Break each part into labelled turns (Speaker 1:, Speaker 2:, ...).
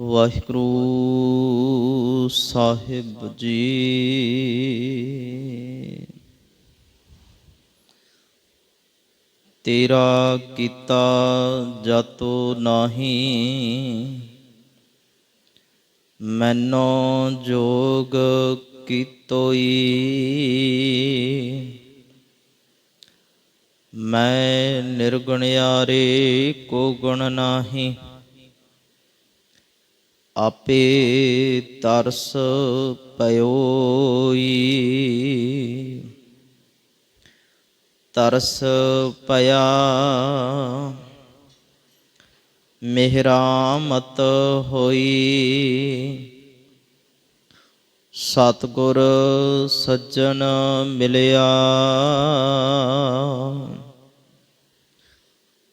Speaker 1: ਵਾਹਿਗੁਰੂ ਸਾਹਿਬ ਜੀ। ਤੇਰਾ ਕੀਤਾ ਜਾਤੋ ਨਾਹੀ, ਮੈਨੋ ਜੋਗ ਕੀਤੋਈ। ਮੈਂ ਨਿਰਗੁਣਿਆਰੇ ਕੋ ਗੁਣ ਨਾਹੀ। ਆਪੇ ਤਰਸ ਪਇਓਈ ਤਰਸ ਪਿਆ ਮਿਹਰਾਮਤ ਹੋਈ। ਸਤਗੁਰ ਸੱਜਣ ਮਿਲਿਆ।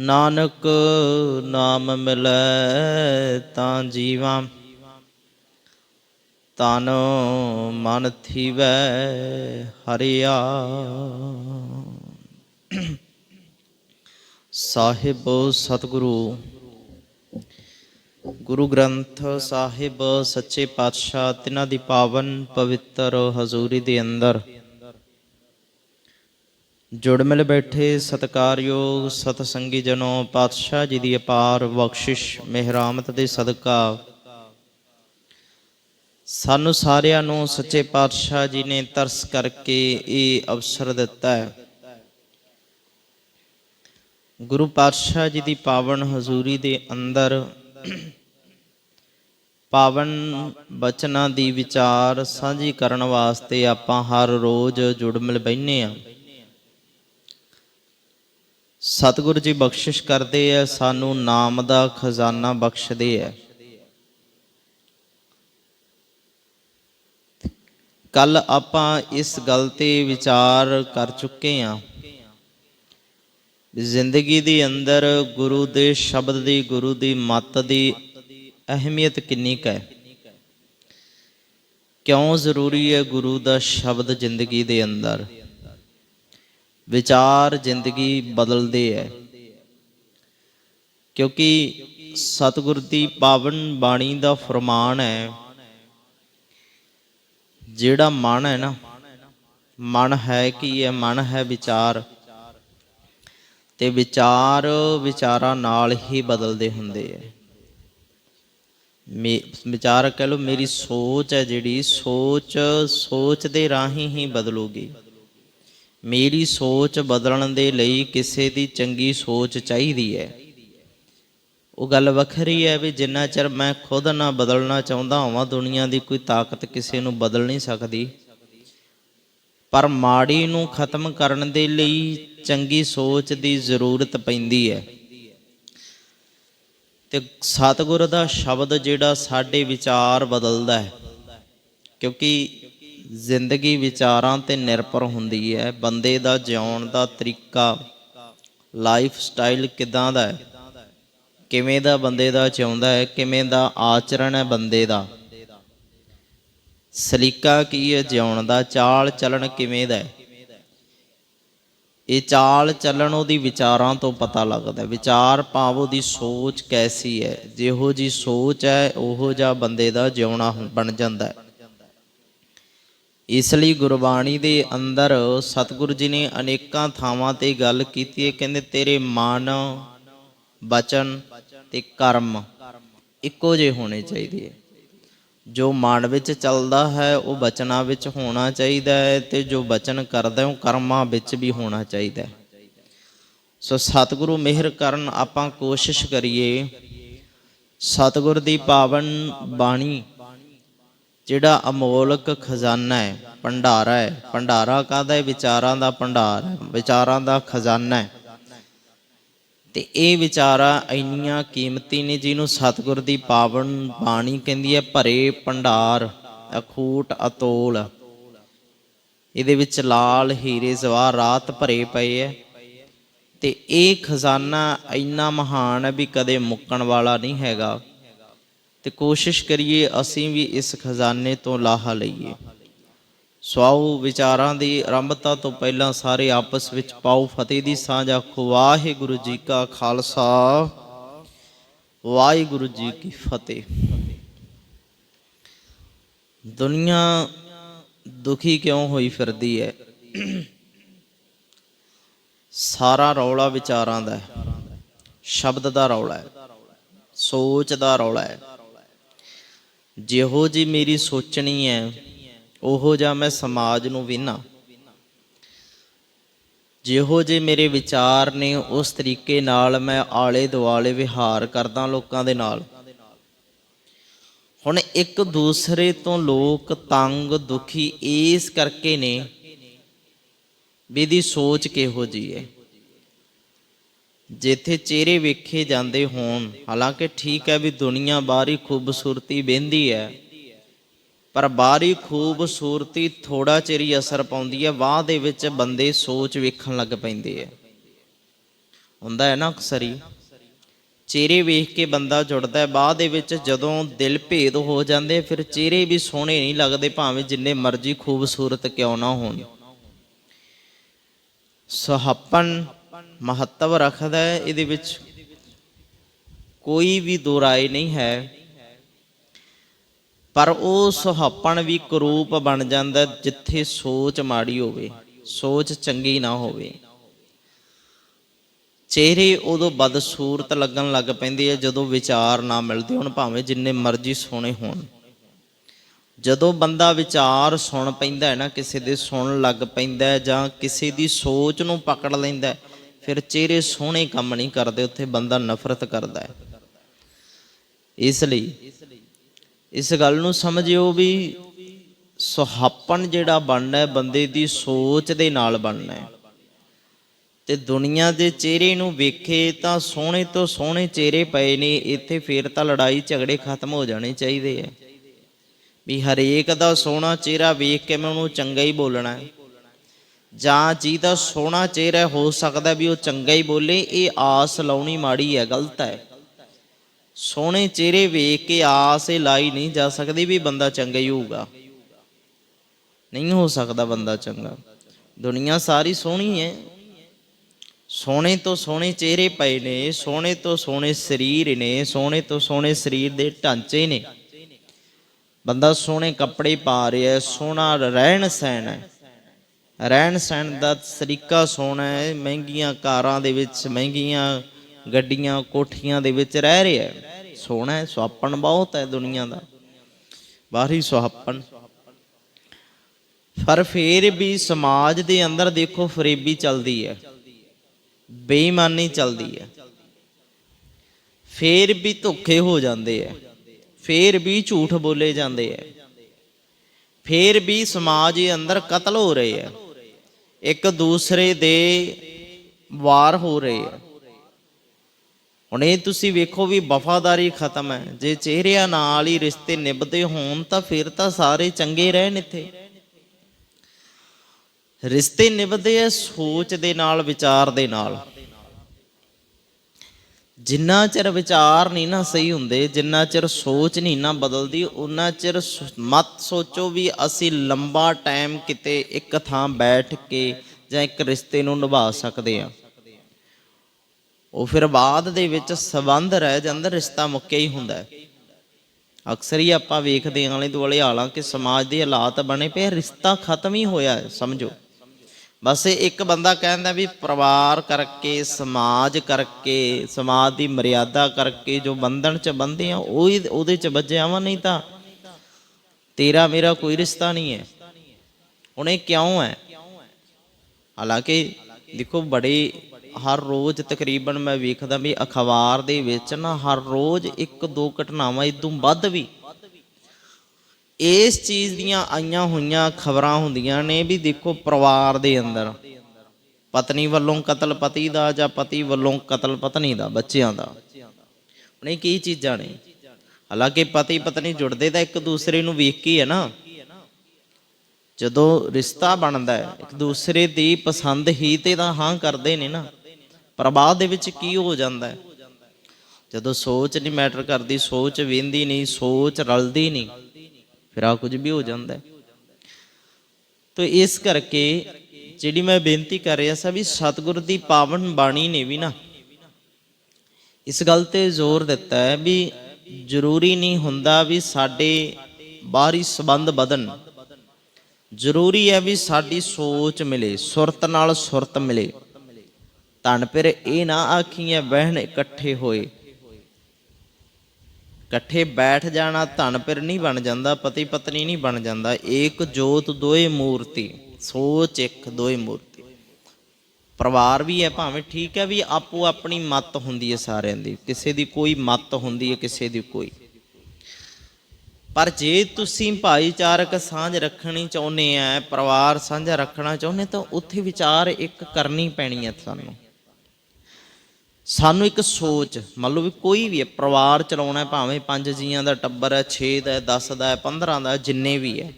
Speaker 1: ਨਾਨਕ ਨਾਮ ਮਿਲੈ ਤਾਂ ਜੀਵਾਂ। ਤਨ ਮਨ ਥੀਵੈ ਹਰਿਆ। ਸਾਹਿਬ ਸਤਿਗੁਰੂ, ਗੁਰੂ ਗ੍ਰੰਥ ਸਾਹਿਬ ਸੱਚੇ ਪਾਤਸ਼ਾਹ, ਤਿਨਾਂ ਦੀ ਪਾਵਨ ਪਵਿੱਤਰ ਹਜ਼ੂਰੀ ਦੇ ਅੰਦਰ ਜੁੜ ਮਿਲ ਬੈਠੇ ਸਤਕਾਰਯੋਗ ਸਤਸੰਗੀ ਜਨੋ ਪਾਤਸ਼ਾਹ ਜੀ ਦੀ ਅਪਾਰ ਬਖਸ਼ਿਸ਼ ਮਿਹਰਾਮਤ ਦੇ ਸਦਕਾ। ਸਾਨੂੰ ਸਾਰਿਆਂ ਨੂੰ ਸੱਚੇ ਪਾਤਸ਼ਾਹ ਜੀ ਨੇ ਤਰਸ ਕਰਕੇ ਇਹ ਅਵਸਰ ਦਿੱਤਾ ਹੈ। ਗੁਰੂ ਪਾਤਸ਼ਾਹ ਜੀ ਦੀ ਪਾਵਨ ਹਜ਼ੂਰੀ ਦੇ ਅੰਦਰ ਪਾਵਨ ਬਚਨਾਂ ਦੀ ਵਿਚਾਰ ਸਾਂਝੀ ਕਰਨ ਵਾਸਤੇ ਆਪਾਂ ਹਰ ਰੋਜ਼ ਜੁੜ ਮਿਲ ਬੈਨੇ ਆ ਸਤਿਗੁਰੂ ਜੀ ਬਖਸ਼ਿਸ਼ ਕਰਦੇ ਆ ਸਾਨੂੰ ਨਾਮ ਦਾ ਖਜ਼ਾਨਾ ਬਖਸ਼ਦੇ ਆ ਕੱਲ ਆਪਾਂ ਇਸ ਗੱਲ ਤੇ ਵਿਚਾਰ ਕਰ ਚੁੱਕੇ ਹਾਂ ਜ਼ਿੰਦਗੀ ਦੇ ਅੰਦਰ ਗੁਰੂ ਦੇ ਸ਼ਬਦ ਦੀ, ਗੁਰੂ ਦੀ ਮੱਤ ਦੀ ਅਹਿਮੀਅਤ ਕਿੰਨੀ ਕੁ ਹੈ ਕਿਉਂ ਜ਼ਰੂਰੀ ਹੈ ਗੁਰੂ ਦਾ ਸ਼ਬਦ ਜ਼ਿੰਦਗੀ ਦੇ ਅੰਦਰ? ਵਿਚਾਰ ਜ਼ਿੰਦਗੀ ਬਦਲਦੇ ਹੈ ਕਿਉਂਕਿ ਸਤਿਗੁਰ ਦੀ ਪਾਵਨ ਬਾਣੀ ਦਾ ਫਰਮਾਨ ਹੈ ਜਿਹੜਾ ਮਨ ਹੈ ਨਾ, ਮਨ ਹੈ ਕੀ ਹੈ ਮਨ ਹੈ ਵਿਚਾਰ। ਤੇ ਵਿਚਾਰ ਵਿਚਾਰਾਂ ਨਾਲ ਹੀ ਬਦਲਦੇ ਹੁੰਦੇ ਐ। ਮੇ, ਵਿਚਾਰ ਕਹ ਲੋ ਮੇਰੀ ਸੋਚ ਹੈ ਜਿਹੜੀ, ਸੋਚ ਸੋਚ ਦੇ ਰਾਹੀਂ ਹੀ ਬਦਲੂਗੀ। ਮੇਰੀ ਸੋਚ ਬਦਲਣ ਦੇ ਲਈ ਕਿਸੇ ਦੀ ਚੰਗੀ ਸੋਚ ਚਾਹੀਦੀ ਹੈ। ਉਹ ਗੱਲ ਵੱਖਰੀ ਹੈ ਵੀ ਜਿੰਨਾ ਚਿਰ ਮੈਂ ਖੁਦ ਨਾ ਬਦਲਣਾ ਚਾਹੁੰਦਾ ਹਾਂ ਦੁਨੀਆ ਦੀ ਕੋਈ ਤਾਕਤ ਕਿਸੇ ਨੂੰ ਬਦਲ ਨਹੀਂ ਸਕਦੀ। ਪਰ ਮਾੜੀ ਨੂੰ ਖਤਮ ਕਰਨ ਦੇ ਲਈ ਚੰਗੀ ਸੋਚ ਦੀ ਜ਼ਰੂਰਤ ਪੈਂਦੀ ਹੈ। ਤੇ ਸਤਿਗੁਰ ਦਾ ਸ਼ਬਦ ਜਿਹੜਾ ਸਾਡੇ ਵਿਚਾਰ ਬਦਲਦਾ ਹੈ। ਕਿਉਂਕਿ ਜ਼ਿੰਦਗੀ ਵਿਚਾਰਾਂ ਤੇ ਨਿਰਭਰ ਹੁੰਦੀ ਹੈ। ਬੰਦੇ ਦਾ ਜਿਉਣ ਦਾ ਤਰੀਕਾ ਲਾਈਫ ਸਟਾਈਲ ਕਿਦਾਂ ਦਾ ਹੈ? ਕਿਵੇਂ ਦਾ ਬੰਦੇ ਦਾ ਚਾਹੁੰਦਾ ਹੈ? ਕਿਵੇਂ ਦਾ ਆਚਰਣ ਹੈ ਬੰਦੇ ਦਾ? ਸਲੀਕਾ ਕੀ ਹੈ? ਜਿਉਣ ਦਾ। ਚਾਲ ਚੱਲਣ ਕਿਵੇਂ ਦਾ ਹੈ? ਇਹ ਚਾਲ ਚੱਲਣ ਉਹਦੀ ਵਿਚਾਰਾਂ ਤੋਂ ਪਤਾ ਲੱਗਦਾ ਵਿਚਾਰ ਭਾਵ ਉਹਦੀ ਸੋਚ ਕੈਸੀ ਹੈ? ਜਿਹੋ ਜੀ ਸੋਚ ਹੈ, ਉਹੋ ਜਿਹਾ ਬੰਦੇ ਦਾ ਜਿਉਣਾ ਬਣ ਜਾਂਦਾ ਹੈ। ਇਸ ਲਈ ਗੁਰਬਾਣੀ ਦੇ ਅੰਦਰ ਸਤਿਗੁਰੂ ਜੀ ਨੇ ਅਨੇਕਾਂ ਥਾਵਾਂ ਤੇ ਗੱਲ ਕੀਤੀ ਹੈ, ਕਹਿੰਦੇ ਤੇਰੇ ਮਨ ਬਚਨ ਤੇ ਕਰਮ ਇੱਕੋ ਜਿਹੇ ਹੋਣੇ ਚਾਹੀਦੇ ਹੈ। ਜੋ ਮਨ ਵਿੱਚ ਚੱਲਦਾ ਹੈ, ਉਹ ਬਚਨਾਂ ਵਿੱਚ ਹੋਣਾ ਚਾਹੀਦਾ ਹੈ ਤੇ ਜੋ ਬਚਨ ਕਰਦਾ ਉਹ ਕਰਮਾਂ ਵਿੱਚ ਵੀ ਹੋਣਾ ਚਾਹੀਦਾ ਹੈ। ਸੋ ਸਤਿਗੁਰੂ ਮਿਹਰ ਕਰਨ ਆਪਾਂ ਕੋਸ਼ਿਸ਼ ਕਰੀਏ। ਸਤਿਗੁਰ ਦੀ ਪਾਵਨ ਬਾਣੀ ਜਿਹੜਾ ਅਮੋਲਕ ਖਜ਼ਾਨਾ ਹੈ, ਭੰਡਾਰਾ ਹੈ। ਭੰਡਾਰਾ ਕਾਹਦਾ ਹੈ? ਵਿਚਾਰਾਂ ਦਾ ਭੰਡਾਰ ਹੈ। ਵਿਚਾਰਾਂ ਦਾ ਖਜ਼ਾਨਾ ਹੈ। ਤੇ ਇਹ ਵਿਚਾਰਾ ਇੰਨੀਆਂ ਕੀਮਤੀ ਨੇ ਜਿਹਨੂੰ ਸਤਿਗੁਰ ਦੀ ਪਾਵਨ ਬਾਣੀ ਕਹਿੰਦੀ ਹੈ, ਭਰੇ ਭੰਡਾਰ, ਅਖੂਟ, ਅਤੋਲ। ਇਹਦੇ ਵਿੱਚ ਲਾਲ ਹੀਰੇ ਜਵਾਹਰਾਤ ਭਰੇ ਪਏ ਐ ਤੇ ਇਹ ਖਜ਼ਾਨਾ ਇੰਨਾ ਮਹਾਨ ਹੈ ਵੀ ਕਦੇ ਮੁੱਕਣ ਵਾਲਾ ਨਹੀਂ ਹੈਗਾ। ਤੇ ਕੋਸ਼ਿਸ਼ ਕਰੀਏ ਅਸੀਂ ਵੀ ਇਸ ਖਜ਼ਾਨੇ ਤੋਂ ਲਾਹਾ ਲਈਏ। ਸਵਾਉ ਵਿਚਾਰਾਂ ਦੀ ਆਰੰਭਤਾ ਤੋਂ ਪਹਿਲਾਂ ਸਾਰੇ ਆਪਸ ਵਿੱਚ ਪਾਉ ਫਤਿਹ ਦੀ ਸਾਂਝਾ ਆਖੋ, ਵਾਹਿਗੁਰੂ ਜੀ ਕਾ ਖਾਲਸਾ, ਵਾਹਿਗੁਰੂ ਜੀ ਕੀ ਫਤਿਹ। ਦੁਨੀਆ ਦੁਖੀ ਕਿਉਂ ਹੋਈ ਫਿਰਦੀ ਹੈ? ਸਾਰਾ ਰੌਲਾ ਵਿਚਾਰਾਂ ਦਾ ਹੈ। ਸ਼ਬਦ ਦਾ ਰੌਲਾ ਹੈ। ਸੋਚ ਦਾ ਰੌਲਾ ਹੈ। ਜਿਹੋ ਜੀ ਮੇਰੀ ਸੋਚਣੀ ਹੈ, ਉਹੋ ਜਿਹਾ ਮੈਂ ਸਮਾਜ ਨੂੰ ਵਿਨਾ। ਜਿਹੋ ਜੇ ਮੇਰੇ ਵਿਚਾਰ ਨੇ, ਉਸ ਤਰੀਕੇ ਨਾਲ ਮੈਂ ਆਲੇ ਦੁਆਲੇ ਵਿਹਾਰ ਕਰਦਾ ਲੋਕਾਂ ਦੇ ਨਾਲ। ਹੁਣ ਇੱਕ ਦੂਸਰੇ ਤੋਂ ਲੋਕ ਤੰਗ, ਦੁਖੀ ਇਸ ਕਰਕੇ ਨੇ, ਵੀ ਦੀ ਸੋਚ ਕਿਹੋ ਜੀ ਹੈ। ਜਿੱਥੇ ਚਿਹਰੇ ਵੇਖੇ ਜਾਂਦੇ ਹੋਣ, ਹਾਲਾਂਕਿ ਠੀਕ ਹੈ ਵੀ ਦੁਨੀਆ ਬਾਹਰੀ ਖੂਬਸੂਰਤੀ ਬਹਿੰਦੀ ਹੈ, ਪਰ ਬਾਹਰੀ ਖੂਬਸੂਰਤੀ ਥੋੜਾ ਚਿਰ ਹੀ ਅਸਰ ਪਾਉਂਦੀ ਹੈ ਬਾਅਦ ਦੇ ਵਿੱਚ ਬੰਦੇ ਸੋਚ ਵੇਖਣ ਲੱਗ ਪੈਂਦੇ ਹੈ। ਹੁੰਦਾ ਹੈ ਨਾ ਅਕਸਰ ਹੀ, ਚਿਹਰੇ ਵੇਖ ਕੇ ਬੰਦਾ ਜੁੜਦਾ ਹੈ ਬਾਅਦ ਦੇ ਵਿੱਚ ਜਦੋਂ ਦਿਲ ਭੇਦ ਹੋ ਜਾਂਦੇ, ਫਿਰ ਚਿਹਰੇ ਵੀ ਸੋਹਣੇ ਨਹੀਂ ਲੱਗਦੇ, ਭਾਵੇਂ ਜਿੰਨੇ ਮਰਜ਼ੀ ਖੂਬਸੂਰਤ ਕਿਉਂ ਨਾ ਹੋਣ। ਸੁਹਾਪਨ ਮਹੱਤਵ ਰੱਖਦਾ ਹੈ, ਇਹਦੇ ਵਿੱਚ ਕੋਈ ਵੀ ਦੋ ਰਾਏ ਨਹੀਂ ਹੈ। ਪਰ ਉਹ ਸੁਹਾਪਣ ਵੀ ਕਰੂਪ ਬਣ ਜਾਂਦਾ ਜਿੱਥੇ ਸੋਚ ਮਾੜੀ ਹੋਵੇ, ਸੋਚ ਚੰਗੀ ਨਾ ਹੋਵੇ। ਚਿਹਰੇ ਉਦੋਂ ਬਦਸੂਰਤ ਲੱਗਣ ਲੱਗ ਪੈਂਦੇ ਆ, ਜਦੋਂ ਵਿਚਾਰ ਨਾ ਮਿਲਦੇ ਹੋਣ, ਭਾਵੇਂ ਜਿੰਨੇ ਮਰਜ਼ੀ ਸੋਹਣੇ ਹੋਣ। ਜਦੋਂ ਬੰਦਾ ਵਿਚਾਰ ਸੁਣ ਪੈਂਦਾ ਹੈ ਨਾ, ਕਿਸੇ ਦੇ ਸੁਣਨ ਲੱਗ ਪੈਂਦਾ ਜਾਂ ਕਿਸੇ ਦੀ ਸੋਚ ਨੂੰ ਪਕੜ ਲੈਂਦਾ ਫਿਰ ਚਿਹਰੇ ਸੋਹਣੇ ਕੰਮ ਨਹੀਂ ਕਰਦੇ, ਉੱਥੇ ਬੰਦਾ ਨਫ਼ਰਤ ਕਰਦਾ ਹੈ। ਇਸ ਲਈ, ਇਸ ਗੱਲ ਨੂੰ ਸਮਝਿਓ ਵੀ ਸੁਹੱਪਣ ਜਿਹੜਾ ਬਣਨਾ ਹੈ, ਬੰਦੇ ਦੀ ਸੋਚ ਦੇ ਨਾਲ ਬਣਨਾ ਹੈ। ਤੇ ਦੁਨੀਆ ਦੇ ਚਿਹਰੇ ਨੂੰ ਵੇਖੇ ਤਾਂ ਸੋਹਣੇ ਤੋਂ ਸੋਹਣੇ ਚਿਹਰੇ ਪਏ ਨੇ, ਇੱਥੇ ਫੇਰ ਤਾਂ ਲੜਾਈ ਝਗੜੇ ਖਤਮ ਹੋ ਜਾਣੇ ਚਾਹੀਦੇ ਆ ਵੀ ਹਰੇਕ ਦਾ ਸੋਹਣਾ ਚਿਹਰਾ ਵੇਖ ਕੇ ਮੈਂ ਉਹਨੂੰ ਚੰਗਾ ਹੀ ਬੋਲਣਾ ਹੈ। ਜਾਂ ਜਿਹਦਾ ਸੋਹਣਾ ਚਿਹਰਾ ਹੋ ਸਕਦਾ ਵੀ ਉਹ ਚੰਗਾ ਹੀ ਬੋਲੇ, ਇਹ ਆਸ ਲਾਉਣੀ ਮਾੜੀ ਹੈ, ਗਲਤ ਹੈ। ਸੋਹਣੇ ਚਿਹਰੇ ਵੇਖ ਕੇ ਆਸ ਇਹ ਲਾਈ ਨਹੀਂ ਜਾ ਸਕਦੀ ਵੀ ਬੰਦਾ ਚੰਗਾ ਹੀ ਹੋਊਗਾ। ਨਹੀਂ ਹੋ ਸਕਦਾ ਬੰਦਾ ਚੰਗਾ। ਦੁਨੀਆ ਸਾਰੀ ਸੋਹਣੀ ਹੈ। ਸੋਹਣੇ ਤੋਂ ਸੋਹਣੇ ਚਿਹਰੇ ਪਏ ਨੇ, ਸੋਹਣੇ ਤੋਂ ਸੋਹਣੇ ਸਰੀਰ ਨੇ, ਸੋਹਣੇ ਤੋਂ ਸੋਹਣੇ ਸਰੀਰ ਦੇ ਢਾਂਚੇ ਨੇ। ਬੰਦਾ ਸੋਹਣੇ ਕੱਪੜੇ ਪਾ ਰਿਹਾ ਸੋਹਣਾ ਰਹਿਣ ਸਹਿਣ ਹੈ। ਰਹਿਣ ਸਹਿਣ ਦਾ ਤਰੀਕਾ ਸੋਹਣਾ ਹੈ, ਮਹਿੰਗੀਆਂ ਕਾਰਾਂ ਦੇ ਵਿੱਚ, ਮਹਿੰਗੀਆਂ ਗੱਡੀਆਂ, ਕੋਠੀਆਂ ਦੇ ਵਿੱਚ ਰਹਿ ਰਿਹਾ ਹੈ। ਸੋਹਣਾ ਹੈ, ਸੁਹਾਪਣ ਬਹੁਤ ਹੈ ਦੁਨੀਆ ਦਾ। ਬਾਹਰੀ ਸੁਹਾਪਣ। ਪਰ ਫੇਰ ਵੀ ਸਮਾਜ ਦੇ ਅੰਦਰ ਦੇਖੋ, ਫਰੇਬੀ ਚੱਲਦੀ ਹੈ। ਬੇਈਮਾਨੀ ਚੱਲਦੀ ਹੈ। ਫੇਰ ਵੀ ਧੋਖੇ ਹੋ ਜਾਂਦੇ ਆ ਫੇਰ ਵੀ ਝੂਠ ਬੋਲੇ ਜਾਂਦੇ ਆ ਫੇਰ ਵੀ ਸਮਾਜ ਦੇ ਅੰਦਰ ਕਤਲ ਹੋ ਰਹੇ ਆ ਇੱਕ ਦੂਸਰੇ ਦੇ ਵਾਰ ਹੋ ਰਹੇ ਆ। ਹੁਣ ਇਹ ਤੁਸੀਂ ਵੇਖੋ ਵੀ ਵਫਾਦਾਰੀ ਖਤਮ ਹੈ। ਜੇ ਚਿਹਰਿਆਂ ਨਾਲ ਹੀ ਰਿਸ਼ਤੇ ਨਿਭਦੇ ਹੋਣ ਤਾਂ ਫਿਰ ਤਾਂ ਸਾਰੇ ਚੰਗੇ ਰਹਿਣ ਇੱਥੇ। ਰਿਸ਼ਤੇ ਨਿਭਦੇ ਐ ਸੋਚ ਦੇ ਨਾਲ, ਵਿਚਾਰ ਦੇ ਨਾਲ। ਜਿੰਨਾ ਚਿਰ ਵਿਚਾਰ ਨਹੀਂ ਨਾ ਸਹੀ ਹੁੰਦੇ, ਜਿੰਨਾ ਚਿਰ ਸੋਚ ਨਹੀਂ ਨਾ ਬਦਲਦੀ ਉਹਨਾਂ ਚਿਰ ਮਤ ਸੋਚੋ ਵੀ ਅਸੀਂ ਲੰਬਾ ਟਾਈਮ ਕਿਤੇ ਇੱਕ ਥਾਂ ਬੈਠ ਕੇ ਜਾਂ ਇੱਕ ਰਿਸ਼ਤੇ ਨੂੰ ਨਿਭਾ ਸਕਦੇ ਆ ਉਹ ਫਿਰ ਬਾਅਦ ਦੇ ਵਿੱਚ ਸਬੰਧ ਰਹਿ ਜਾਂਦਾ, ਰਿਸ਼ਤਾ ਮੁੱਕਿਆ ਹੀ ਹੁੰਦਾ ਹੈ। ਅਕਸਰ ਹੀ ਆਪਾਂ ਵੇਖਦੇ ਹਾਂ ਆਲੇ ਦੁਆਲੇ ਹਾਲਾਂਕਿ ਸਮਾਜ ਦੇ ਹਾਲਾਤ ਬਣੇ ਪਏ ਰਿਸ਼ਤਾ ਖਤਮ ਹੀ ਹੋਇਆ ਹੈ, ਸਮਝੋ। ਬਸ ਇੱਕ ਬੰਦਾ ਕਹਿੰਦਾ ਵੀ ਪਰਿਵਾਰ ਕਰਕੇ, ਸਮਾਜ ਕਰਕੇ, ਸਮਾਜ ਦੀ ਮਰਿਆਦਾ ਕਰਕੇ ਜੋ ਬੰਧਨ ਚ ਬੰਦੇ ਆ, ਉਹ ਹੀ ਉਹਦੇ ਚ ਵੱਜਿਆ ਵਾ ਨਹੀਂ ਤਾਂ ਤੇਰਾ ਮੇਰਾ ਕੋਈ ਰਿਸ਼ਤਾ ਨਹੀਂ ਹੈ। ਹੁਣ ਇਹ ਕਿਉਂ ਹੈ? ਹਾਲਾਂਕਿ ਦੇਖੋ ਬੜੇ, ਹਰ ਰੋਜ਼ ਤਕਰੀਬਨ ਮੈਂ ਵੇਖਦਾ ਵੀ ਅਖਬਾਰ ਦੇ ਵਿੱਚ ਨਾ ਹਰ ਰੋਜ਼ ਇੱਕ ਦੋ ਘਟਨਾਵਾਂ, ਇਦੋਂ ਵੱਧ ਵੀ ਇਸ ਚੀਜ਼ ਦੀਆਂ ਆਈਆਂ ਹੋਈਆਂ ਖਬਰਾਂ ਹੁੰਦੀਆਂ ਨੇ ਵੀ ਦੇਖੋ ਪਰਿਵਾਰ ਦੇ ਅੰਦਰ। ਪਤਨੀ ਵੱਲੋਂ ਕਤਲ ਪਤੀ ਦਾ ਜਾਂ ਪਤੀ ਵੱਲੋਂ ਕਤਲ ਪਤਨੀ ਦਾ, ਬੱਚਿਆਂ ਦਾ। ਹੁਣ ਕੀ ਚੀਜ਼ਾਂ ਨੇ? ਹਾਲਾਂਕਿ ਪਤੀ ਪਤਨੀ ਜੁੜਦੇ ਤਾਂ ਇੱਕ ਦੂਸਰੇ ਨੂੰ ਵੇਖ ਕੇ ਹੈ ਨਾ। ਜਦੋਂ ਰਿਸ਼ਤਾ ਬਣਦਾ ਹੈ, ਇੱਕ ਦੂਸਰੇ ਦੀ ਪਸੰਦ ਹੀ ਤੇ ਤਾਂ ਹਾਂ ਕਰਦੇ ਨੇ ਨਾ। ਪਰ ਬਾਅਦ ਦੇ ਵਿੱਚ ਕੀ ਹੋ ਜਾਂਦਾ ਹੈ? ਜਦੋਂ ਸੋਚ ਨਹੀਂ ਮੈਟਰ ਕਰਦੀ, ਸੋਚ ਵਿੰਦੀ ਨਹੀਂ, ਸੋਚ ਰਲਦੀ ਨਹੀਂ। ਫਿਰ ਆ ਕੁਝ ਵੀ ਹੋ ਜਾਂਦਾ ਹੈ। ਤੋ ਇਸ ਕਰਕੇ ਜਿਹੜੀ ਮੈਂ ਬੇਨਤੀ ਕਰ ਰਿਹਾ ਸੀ ਵੀ ਸਤਿਗੁਰ ਦੀ ਪਾਵਨ ਬਾਣੀ ਨੇ ਵੀ ਨਾ ਇਸ ਗੱਲ ਤੇ ਜ਼ੋਰ ਦਿੱਤਾ ਹੈ ਵੀ ਜ਼ਰੂਰੀ ਨਹੀਂ ਹੁੰਦਾ ਵੀ ਸਾਡੇ ਬਾਹਰੀ ਸਬੰਧ ਵਧਣ। ਜ਼ਰੂਰੀ ਹੈ ਵੀ ਸਾਡੀ ਸੋਚ ਮਿਲੇ, ਸੁਰਤ ਨਾਲ ਸੁਰਤ ਮਿਲੇ। ਤਨ ਫਿਰ ਇਹ ਨਾ ਆਖੀਆਂ ਬਹਿਣ ਇਕੱਠੇ ਹੋਏ। ਇਕੱਠੇ ਬੈਠ ਜਾਣਾ ਧਨ ਫਿਰ ਨਹੀਂ ਬਣ ਜਾਂਦਾ, ਪਤੀ ਪਤਨੀ ਨਹੀਂ ਬਣ ਜਾਂਦਾ। ਏਕ ਜੋਤ ਦੋਏ ਮੂਰਤੀ, ਸੋਚ ਇੱਕ ਦੋਏ ਮੂਰਤੀ। ਪਰਿਵਾਰ ਵੀ ਹੈ ਭਾਵੇਂ ਠੀਕ ਹੈ ਵੀ ਆਪੋ ਆਪਣੀ ਮਤ ਹੁੰਦੀ ਹੈ ਸਾਰਿਆਂ ਦੀ, ਕਿਸੇ ਦੀ ਕੋਈ ਮਤ ਹੁੰਦੀ ਹੈ, ਕਿਸੇ ਦੀ ਕੋਈ। ਪਰ ਜੇ ਤੁਸੀਂ ਭਾਈਚਾਰਕ ਸਾਂਝ ਰੱਖਣੀ ਚਾਹੁੰਦੇ ਆ ਪਰਿਵਾਰ ਸਾਂਝਾ ਰੱਖਣਾ ਚਾਹੁੰਦੇ, ਤਾਂ ਉੱਥੇ ਵਿਚਾਰ ਇੱਕ ਕਰਨੀ ਪੈਣੀ ਹੈ ਤੁਹਾਨੂੰ। ਸਾਨੂੰ ਇੱਕ ਸੋਚ, ਮੰਨ ਲਓ ਵੀ ਕੋਈ ਵੀ ਹੈ, ਪਰਿਵਾਰ ਚਲਾਉਣਾ ਭਾਵੇਂ ਪੰਜ ਜੀਆਂ ਦਾ, ਟੱਬਰ ਹੈ 6 ਦਾ ਹੈ 10 ਦਾ ਹੈ 15 ਦਾ ਜਿੰਨੇ ਵੀ ਹੈ।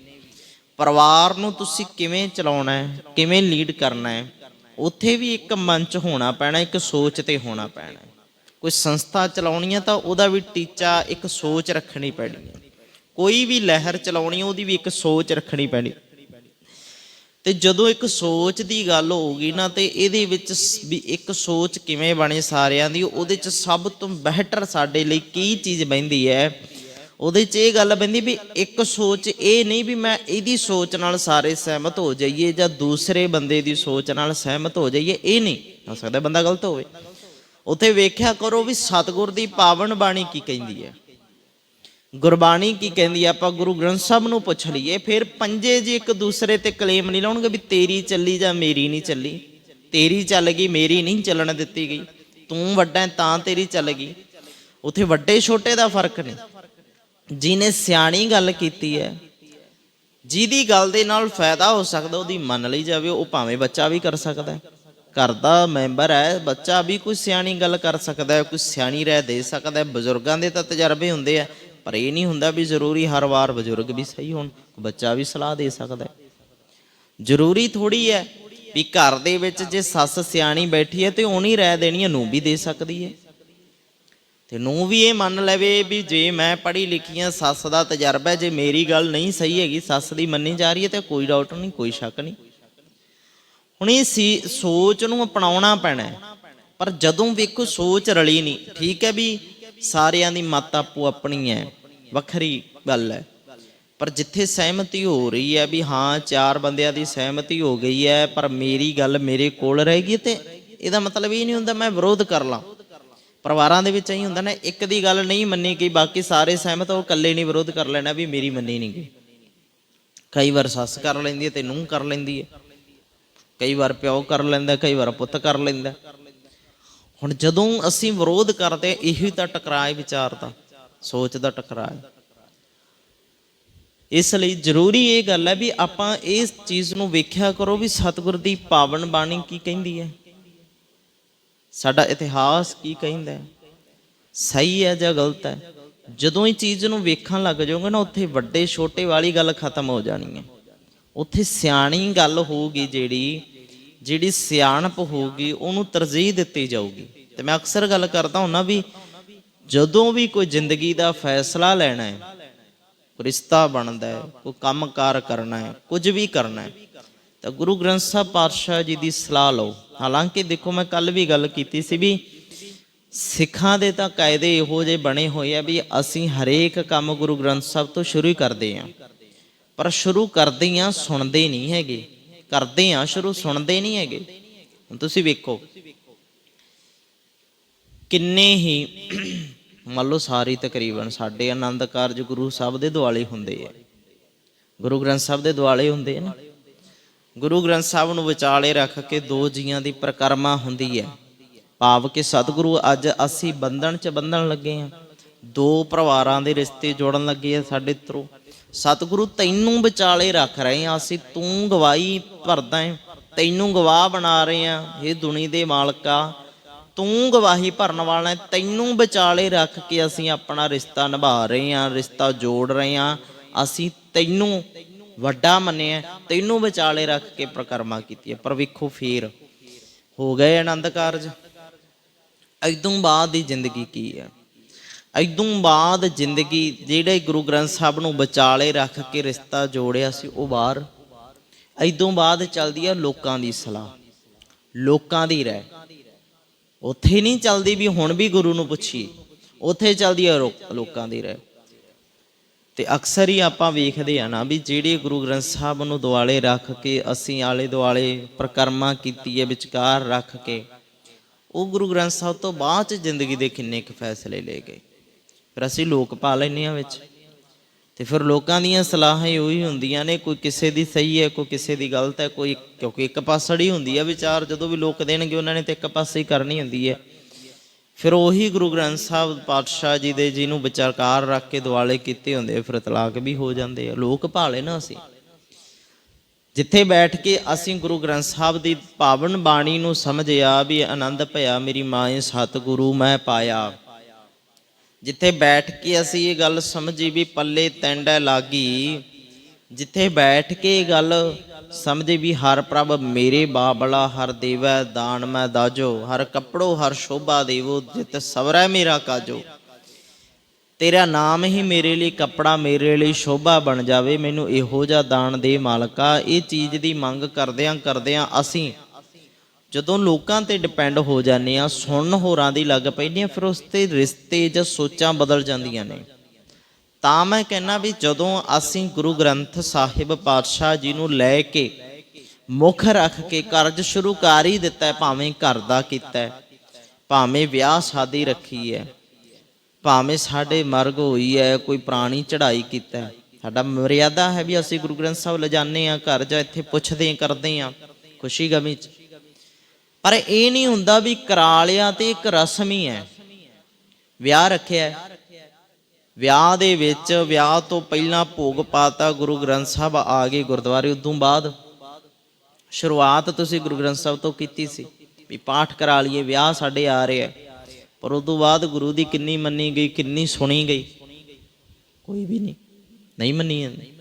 Speaker 1: ਪਰਿਵਾਰ ਨੂੰ ਤੁਸੀਂ ਕਿਵੇਂ ਚਲਾਉਣਾ ਹੈ, ਕਿਵੇਂ ਲੀਡ ਕਰਨਾ ਹੈ, ਉੱਥੇ ਵੀ ਇੱਕ ਮੰਚ ਹੋਣਾ ਪੈਣਾ, ਇੱਕ ਸੋਚ ਤੇ ਹੋਣਾ ਪੈਣਾ ਕੋਈ ਸੰਸਥਾ ਚਲਾਉਣੀ ਹੈ ਤਾਂ ਉਹਦਾ ਵੀ ਟੀਚਾ ਇੱਕ ਸੋਚ ਰੱਖਣੀ ਪੈਣੀ ਹੈ। ਕੋਈ ਵੀ ਲਹਿਰ ਚਲਾਉਣੀ ਉਹਦੀ ਵੀ ਇੱਕ ਸੋਚ ਰੱਖਣੀ ਪੈਣੀ। ਤੇ ਜਦੋਂ ਇੱਕ ਸੋਚ ਦੀ ਗੱਲ ਹੋਊਗੀ ਨਾ, ਤੇ ਇਹਦੇ ਵਿੱਚ ਸ- ਵੀ ਇੱਕ ਸੋਚ ਕਿਵੇਂ ਬਣੇ ਸਾਰਿਆਂ ਦੀ, ਉਹਦੇ ਚ ਸਭ ਤੋਂ ਬਿਹਤਰ ਸਾਡੇ ਲਈ ਕੀ ਚੀਜ਼ ਬੈਂਦੀ ਹੈ? ਉਹਦੇ ਚ ਇਹ ਗੱਲ ਬੈਂਦੀ ਵੀ ਇੱਕ ਸੋਚ ਇਹ ਨਹੀਂ ਵੀ ਮੈਂ ਇਹਦੀ ਸੋਚ ਨਾਲ ਸਾਰੇ ਸਹਿਮਤ ਹੋ ਜਾਈਏ ਜਾਂ ਦੂਸਰੇ ਬੰਦੇ ਦੀ ਸੋਚ ਨਾਲ ਸਹਿਮਤ ਹੋ ਜਾਈਏ, ਇਹ ਨਹੀਂ। ਹੋ ਸਕਦਾ ਬੰਦਾ ਗਲਤ ਹੋਵੇ। ਉੱਥੇ ਵੇਖਿਆ ਕਰੋ ਵੀ ਸਤਿਗੁਰ ਦੀ ਪਾਵਨ ਬਾਣੀ ਕੀ ਕਹਿੰਦੀ ਹੈ? ਗੁਰਬਾਣੀ ਕੀ ਕਹਿੰਦੀ ਹੈ ਆਪਾਂ ਗੁਰੂ ਗ੍ਰੰਥ ਸਾਹਿਬ ਨੂੰ ਪੁੱਛ ਲਈਏ, ਫਿਰ ਪੰਜੇ ਜੀ ਇੱਕ ਦੂਸਰੇ ਤੇ ਕਲੇਮ ਨਹੀਂ ਲਾਉਣਗੇ ਵੀ ਤੇਰੀ ਚੱਲੀ ਜਾਂ ਮੇਰੀ ਨਹੀਂ ਚੱਲੀ। ਤੇਰੀ ਚੱਲ ਗਈ, ਮੇਰੀ ਨਹੀਂ ਚੱਲਣ ਦਿੱਤੀ ਗਈ। ਤੂੰ ਵੱਡਾ ਤਾਂ ਤੇਰੀ ਚੱਲ ਗਈ। ਉੱਥੇ ਵੱਡੇ ਛੋਟੇ ਦਾ ਫ਼ਰਕ ਨਹੀਂ। ਜਿਹਨੇ ਸਿਆਣੀ ਗੱਲ ਕੀਤੀ ਹੈ, ਜਿਹਦੀ ਗੱਲ ਦੇ ਨਾਲ ਫਾਇਦਾ ਹੋ ਸਕਦਾ, ਉਹਦੀ ਮੰਨ ਲਈ ਜਾਵੇ, ਉਹ ਭਾਵੇਂ ਬੱਚਾ ਵੀ ਕਰ ਸਕਦਾ ਹੈ। ਘਰ ਦਾ ਮੈਂਬਰ ਹੈ, ਬੱਚਾ ਵੀ ਕੋਈ ਸਿਆਣੀ ਗੱਲ ਕਰ ਸਕਦਾ ਹੈ, ਕੋਈ ਸਿਆਣੀ ਰਹਿ ਦੇ ਸਕਦਾ ਹੈ। ਬਜ਼ੁਰਗਾਂ ਦੇ ਤਾਂ ਤਜਰਬੇ ਹੁੰਦੇ ਆ ਪਰ ਇਹ ਨਹੀਂ ਹੁੰਦਾ ਵੀ ਜ਼ਰੂਰੀ ਹਰ ਵਾਰ ਬਜ਼ੁਰਗ ਵੀ ਸਹੀ ਹੋਣ, ਬੱਚਾ ਵੀ ਸਲਾਹ ਦੇ ਸਕਦਾ ਹੈ। ਜ਼ਰੂਰੀ ਥੋੜੀ ਹੈ ਵੀ ਘਰ ਦੇ ਵਿੱਚ ਜੇ ਸੱਸ ਸਿਆਣੀ ਬੈਠੀ ਹੈ ਤੇ ਉਹਨੀ ਰਹਿ ਦੇਣੀ ਹੈ ਨੂੰ ਵੀ ਦੇ ਸਕਦੀ ਹੈ। ਤੇ ਨੂੰ ਵੀ ਇਹ ਮੰਨ ਲਵੇ ਵੀ ਜੇ ਮੈਂ ਪੜ੍ਹੀ ਲਿਖੀ ਹਾਂ, ਸੱਸ ਦਾ ਤਜਰਬਾ ਜੇ ਮੇਰੀ ਗੱਲ ਨਹੀਂ ਸਹੀ ਹੈਗੀ, ਸੱਸ ਦੀ ਮੰਨੀ ਜਾ ਰਹੀ ਹੈ ਤੇ ਕੋਈ ਡਾਊਟ ਨਹੀਂ, ਕੋਈ ਸ਼ੱਕ ਨਹੀਂ। ਹੁਣ ਇਹ ਸੀ, ਸੋਚ ਨੂੰ ਅਪਣਾਉਣਾ ਪੈਣਾ ਪਰ ਜਦੋਂ ਵੇਖੋ ਸੋਚ ਰਲੀ ਨਹੀਂ, ਠੀਕ ਹੈ ਵੀ ਸਾਰਿਆਂ ਦੀ ਮੱਤ ਆਪੋ ਆਪਣੀ ਹੈ। ਵੱਖਰੀ ਗੱਲ ਹੈ। ਪਰ ਜਿੱਥੇ ਸਹਿਮਤੀ ਹੋ ਰਹੀ ਹੈ ਵੀ ਹਾਂ, ਚਾਰ ਬੰਦਿਆਂ ਦੀ ਸਹਿਮਤੀ ਹੋ ਗਈ ਹੈ, ਪਰ ਮੇਰੀ ਗੱਲ ਮੇਰੇ ਕੋਲ ਰਹੇਗੀ ਤੇ ਇਹਦਾ ਮਤਲਬ ਇਹ ਨਹੀਂ ਹੁੰਦਾ ਮੈਂ ਵਿਰੋਧ ਕਰ ਲਾਂ। ਪਰਿਵਾਰਾਂ ਦੇ ਵਿੱਚ ਐਂ ਹੁੰਦਾ ਨਾ, ਇੱਕ ਦੀ ਗੱਲ ਨਹੀਂ ਮੰਨੀ ਗਈ, ਬਾਕੀ ਸਾਰੇ ਸਹਿਮਤ ਉਹ ਇਕੱਲੇ ਨਹੀਂ ਵਿਰੋਧ ਕਰ ਲੈਣਾ ਵੀ ਮੇਰੀ ਮੰਨੀ ਨਹੀਂ ਗਈ। ਕਈ ਵਾਰ ਸੱਸ ਕਰ ਲੈਂਦੀ ਹੈ ਤੇ ਨੂੰਹ ਕਰ ਲੈਂਦੀ ਹੈ। ਕਈ ਵਾਰ ਪਿਓ ਕਰ ਲੈਂਦਾ, ਕਈ ਵਾਰ ਪੁੱਤ ਕਰ ਲੈਂਦਾ। ਹੁਣ ਜਦੋਂ ਅਸੀਂ ਵਿਰੋਧ ਕਰਦੇ, ਇਹੀ ਤਾਂ ਟਕਰਾਅ ਵਿਚਾਰ ਦਾ, ਸੋਚ ਦਾ ਟਕਰਾਅ ਇਸ ਲਈ ਜ਼ਰੂਰੀ ਇਹ ਗੱਲ ਹੈ ਵੀ ਆਪਾਂ ਇਸ ਚੀਜ਼ ਨੂੰ ਵੇਖਿਆ ਕਰੋ ਵੀ ਸਤਿਗੁਰ ਦੀ ਪਾਵਨ ਬਾਣੀ ਕੀ ਕਹਿੰਦੀ ਹੈ। ਸਾਡਾ ਇਤਿਹਾਸ ਕੀ ਕਹਿੰਦਾ ਹੈ। ਸਹੀ ਹੈ ਜਾਂ ਗਲਤ ਹੈ? ਜਦੋਂ ਇਹ ਚੀਜ਼ ਨੂੰ ਵੇਖਣ ਲੱਗ ਜਾਓਗੇ ਨਾ, ਉੱਥੇ ਵੱਡੇ ਛੋਟੇ ਵਾਲੀ ਗੱਲ ਖਤਮ ਹੋ ਜਾਣੀ ਹੈ। ਉੱਥੇ ਸਿਆਣੀ ਗੱਲ ਹੋਊਗੀ ਜਿਹੜੀ ਜਿਹੜੀ ਸਿਆਣਪ ਹੋਊਗੀ, ਉਹਨੂੰ ਤਰਜੀਹ ਦਿੱਤੀ ਜਾਊਗੀ। ਤੇ ਮੈਂ ਅਕਸਰ ਗੱਲ ਕਰਦਾ ਹੁੰਨਾ ਵੀ, ਜਦੋਂ ਵੀ ਕੋਈ ਜ਼ਿੰਦਗੀ ਦਾ ਫੈਸਲਾ ਲੈਣਾ ਹੈ ਰਿਸ਼ਤਾ ਬਣਦਾ ਹੈ, ਕੋਈ ਕੰਮਕਾਰ ਕਰਨਾ ਹੈ, ਕੁਝ ਵੀ ਕਰਨਾ ਹੈ, ਤਾਂ ਗੁਰੂ ਗ੍ਰੰਥ ਸਾਹਿਬ ਪਾਤਸ਼ਾਹ ਜੀ ਦੀ ਸਲਾਹ ਲਓ। ਹਾਲਾਂਕਿ ਦੇਖੋ, ਮੈਂ ਕੱਲ ਵੀ ਗੱਲ ਕੀਤੀ ਸੀ ਵੀ ਸਿੱਖਾਂ ਦੇ ਤਾਂ ਕਾਇਦੇ ਇਹੋ ਜਿਹੇ ਬਣੇ ਹੋਏ ਆ ਵੀ ਅਸੀਂ ਹਰੇਕ ਕੰਮ ਗੁਰੂ ਗ੍ਰੰਥ ਸਾਹਿਬ ਤੋਂ ਸ਼ੁਰੂ ਹੀ ਕਰਦੇ ਹਾਂ। ਪਰ ਸ਼ੁਰੂ ਕਰਦੇ ਹੀ ਆ ਸੁਣਦੇ ਨਹੀਂ ਹੈਗੇ। ਕਰਦੇ ਆ, ਸ਼ੁਰੂ ਸੁਣਦੇ ਨਹੀਂ ਹੈਗੇ। ਹੁਣ ਤੁਸੀਂ ਵੇਖੋ। ਕਿੰਨੇ ਹੀ ਮੰਨ ਲਓ ਸਾਰੀ ਤਕਰੀਬਨ ਸਾਡੇ ਆਨੰਦ ਕਾਰਜ ਗੁਰੂ ਸਾਹਿਬ ਦੇ ਦੁਆਲੇ ਹੁੰਦੇ ਆ। ਗੁਰੂ ਗ੍ਰੰਥ ਸਾਹਿਬ ਦੇ ਦੁਆਲੇ ਹੁੰਦੇ ਆ ਨਾ। ਗੁਰੂ ਗ੍ਰੰਥ ਸਾਹਿਬ ਨੂੰ ਵਿਚਾਲੇ ਰੱਖ ਕੇ ਦੋ ਜੀਆਂ ਦੀ ਪ੍ਰਕਰਮਾ ਹੁੰਦੀ ਹੈ ਭਾਵ ਕਿ ਸਤਿਗੁਰੂ ਅੱਜ ਅਸੀਂ ਬੰਧਨ ਚ ਬੰਧਨ ਲੱਗੇ ਆ। ਦੋ ਪਰਿਵਾਰਾਂ ਦੇ ਰਿਸ਼ਤੇ ਜੋੜਨ ਲੱਗੇ ਆ ਸਾਡੇ ਤਰੋ ਸਤਿਗੁਰੂ ਤੈਨੂੰ ਵਿਚਾਲੇ ਰੱਖ ਰਹੇ ਆ ਅਸੀਂ ਤੂੰ ਗਵਾਹੀ ਭਰਦਾ ਹੈ। ਤੈਨੂੰ ਗਵਾਹ ਬਣਾ ਰਹੇ ਆ ਇਹ ਦੁਨੀ ਦੇ ਮਾਲਕਾ ਤੂੰ ਗਵਾਹੀ ਭਰਨ ਵਾਲਾ ਹੈ, ਤੈਨੂੰ ਵਿਚਾਲੇ ਰੱਖ ਕੇ ਅਸੀਂ ਆਪਣਾ ਰਿਸ਼ਤਾ ਨਿਭਾ ਰਹੇ ਆ ਰਿਸ਼ਤਾ ਜੋੜ ਰਹੇ ਆ ਅਸੀਂ ਤੈਨੂੰ ਵੱਡਾ ਮੰਨਿਆ ਤੈਨੂੰ ਵਿਚਾਲੇ ਰੱਖ ਕੇ ਪ੍ਰਕਰਮਾ ਕੀਤੀ ਹੈ। ਪਰ ਵੇਖੋ ਫੇਰ, ਹੋ ਗਏ ਆਨੰਦ ਕਾਰਜ। ਇਦੋਂ ਬਾਅਦ ਦੀ ਜ਼ਿੰਦਗੀ ਕੀ ਹੈ? ਇਦੋਂ ਬਾਅਦ ਜ਼ਿੰਦਗੀ ਜਿਹੜੇ ਗੁਰੂ ਗ੍ਰੰਥ ਸਾਹਿਬ ਨੂੰ ਵਿਚਾਲੇ ਰੱਖ ਕੇ ਰਿਸ਼ਤਾ ਜੋੜਿਆ ਸੀ, ਉਹ ਬਾਹਰ। ਇਦੋਂ ਬਾਅਦ ਚੱਲਦੀ ਆ ਲੋਕਾਂ ਦੀ ਸਲਾਹ, ਲੋਕਾਂ ਦੀ ਰਹਿ ਉੱਥੇ ਨਹੀਂ ਚੱਲਦੀ ਵੀ ਹੁਣ ਵੀ ਗੁਰੂ ਨੂੰ ਪੁੱਛੀਏ, ਉੱਥੇ ਚੱਲਦੀ ਆ ਰੋ- ਲੋਕਾਂ ਦੀ ਰਹਿ ਤੇ ਅਕਸਰ ਹੀ ਆਪਾਂ ਵੇਖਦੇ ਆ ਨਾ ਵੀ ਜਿਹੜੇ ਗੁਰੂ ਗ੍ਰੰਥ ਸਾਹਿਬ ਨੂੰ ਦੁਆਲੇ ਰੱਖ ਕੇ, ਅਸੀਂ ਆਲੇ ਦੁਆਲੇ ਪ੍ਰਕਰਮਾ ਕੀਤੀ ਹੈ, ਵਿਚਕਾਰ ਰੱਖ ਕੇ, ਉਹ ਗੁਰੂ ਗ੍ਰੰਥ ਸਾਹਿਬ ਤੋਂ ਬਾਅਦ ਚ ਜ਼ਿੰਦਗੀ ਦੇ ਕਿੰਨੇ ਕੁ ਫੈਸਲੇ ਲਏ ਗਏ। ਫਿਰ ਅਸੀਂ ਲੋਕ ਪਾ ਲੈਨੇ ਆ ਵਿੱਚ। ਤੇ ਫਿਰ ਲੋਕਾਂ ਦੀਆਂ ਸਲਾਹਾਂ ਹੀ ਉਹੀ ਹੁੰਦੀਆਂ ਨੇ, ਕੋਈ ਕਿਸੇ ਦੀ ਸਹੀ ਹੈ, ਕੋਈ ਕਿਸੇ ਦੀ ਗਲਤ ਹੈ, ਕੋਈ ਕਿਉਂਕਿ ਇੱਕ ਪਾਸੜੀ ਹੁੰਦੀ ਹੈ ਵਿਚਾਰ, ਜਦੋਂ ਵੀ ਲੋਕ ਦੇਣਗੇ ਉਹਨਾਂ ਨੇ ਤੇ ਇੱਕ ਪਾਸੇ ਹੀ ਕਰਨੀ ਹੁੰਦੀ ਹੈ। ਫਿਰ ਉਹੀ ਗੁਰੂ ਗ੍ਰੰਥ ਸਾਹਿਬ ਪਾਤਸ਼ਾਹ ਜੀ ਦੇ ਜਿਹਨੂੰ ਵਿਚਾਰਕਾਰ ਰੱਖ ਕੇ ਦੁਆਲੇ ਕੀਤੇ ਹੁੰਦੇ ਫਿਰ ਤਲਾਕ ਵੀ ਹੋ ਜਾਂਦੇ ਆ। ਲੋਕ ਭਾਲੇ ਨਾ ਅਸੀਂ। ਜਿੱਥੇ ਬੈਠ ਕੇ ਅਸੀਂ ਗੁਰੂ ਗ੍ਰੰਥ ਸਾਹਿਬ ਦੀ ਪਾਵਨ ਬਾਣੀ ਨੂੰ ਸਮਝਿਆ ਵੀ ਆਨੰਦ ਭਇਆ ਮੇਰੀ ਮਾਂ ਸਤਿਗੁਰੂ, ਮੈਂ ਪਾਇਆ। ਜਿੱਥੇ ਬੈਠ ਕੇ ਅਸੀਂ ਇਹ ਗੱਲ ਸਮਝੀ ਵੀ ਪੱਲੇ ਤੈਂਡਾ ਲਾਗੀ, ਜਿੱਥੇ ਬੈਠ ਕੇ ਇਹ ਗੱਲ ਸਮਝੇ ਵੀ ਹਰ ਪ੍ਰਭ ਮੇਰੇ ਬਾਬਲਾ, ਹਰ ਦੇਵੈ ਦਾਨ ਮੈਂ ਦਾਜੋ, ਹਰ ਕੱਪੜੋ, ਹਰ ਸ਼ੋਭਾ ਦੇਵੋ, ਜਿਤ ਸਵਰੈ ਮੇਰਾ ਕਾਜੋ। ਤੇਰਾ ਨਾਮ ਹੀ ਮੇਰੇ ਲਈ ਕੱਪੜਾ, ਮੇਰੇ ਲਈ ਸ਼ੋਭਾ ਬਣ ਜਾਵੇ, ਮੈਨੂੰ ਇਹੋ ਜਿਹਾ ਦਾਨ ਦੇ ਮਾਲਕਾ, ਇਹ ਚੀਜ਼ ਦੀ ਮੰਗ ਕਰਦਿਆਂ ਕਰਦਿਆਂ ਅਸੀਂ ਜਦੋਂ ਲੋਕਾਂ ਤੇ ਡਿਪੈਂਡ ਹੋ ਜਾਂਦੇ ਆ ਸੁਣਨ ਹੋਰਾਂ ਦੀ ਲੱਗ ਪੈਂਦੀ ਆ ਫਿਰ ਉਸ ਤੇ ਰਿਸ਼ਤੇ ਜਾਂ ਸੋਚਾਂ ਬਦਲ ਜਾਂਦੀਆਂ ਨੇ। ਤਾਂ ਮੈਂ ਕਹਿੰਨਾ ਵੀ ਜਦੋਂ ਅਸੀਂ ਗੁਰੂ ਗ੍ਰੰਥ ਸਾਹਿਬ ਪਾਤਸ਼ਾਹ ਜੀ ਨੂੰ ਲੈ ਕੇ ਮੁੱਖ ਰੱਖ ਕੇ ਕਾਰਜ ਸ਼ੁਰੂ ਕਰ ਹੀ ਦਿੱਤਾ ਭਾਵੇਂ ਘਰ ਦਾ ਕੀਤਾ ਭਾਵੇਂ ਵਿਆਹ ਸ਼ਾਦੀ ਰੱਖੀ ਹੈ, ਭਾਵੇਂ ਸਾਡੇ ਮਰਗ ਹੋਈ ਹੈ, ਕੋਈ ਪ੍ਰਾਣੀ ਚੜਾਈ ਕੀਤਾ ਸਾਡਾ ਮਰਿਆਦਾ ਹੈ ਵੀ ਅਸੀਂ ਗੁਰੂ ਗ੍ਰੰਥ ਸਾਹਿਬ ਲਿਜਾਣੇ ਆ ਘਰ ਜਾਂ ਇੱਥੇ ਪੁੱਛਦੇ ਕਰਦੇ ਆ ਖੁਸ਼ੀ ਗਮੀ ਚ। ਪਰ ਇਹ ਨਹੀਂ ਹੁੰਦਾ ਵੀ ਕਰਾਲਿਆ ਤੇ ਇੱਕ ਰਸਮ ਹੀ ਹੈ। ਵਿਆਹ ਰੱਖਿਆ ਵਿਆਹ ਦੇ ਵਿੱਚ, ਵਿਆਹ ਤੋਂ ਪਹਿਲਾਂ ਭੋਗ ਪਾਤਾ ਗੁਰੂ ਗ੍ਰੰਥ ਸਾਹਿਬ ਆ ਗਏ ਗੁਰਦੁਆਰੇ। ਉਦੋਂ ਬਾਅਦ ਸ਼ੁਰੂਆਤ ਤੁਸੀਂ ਗੁਰੂ ਗ੍ਰੰਥ ਸਾਹਿਬ ਤੋਂ ਕੀਤੀ ਸੀ ਵੀ ਪਾਠ ਕਰਾ ਲਈਏ, ਵਿਆਹ ਸਾਡੇ ਆ ਰਿਹਾ ਹੈ। ਪਰ ਉਦੋਂ ਬਾਅਦ ਗੁਰੂ ਦੀ ਕਿੰਨੀ ਮੰਨੀ ਗਈ, ਕਿੰਨੀ ਸੁਣੀ ਗਈ? ਕੋਈ ਵੀ ਨਹੀਂ। ਨਹੀਂ ਮੰਨੀ ਜਾਂਦੀ।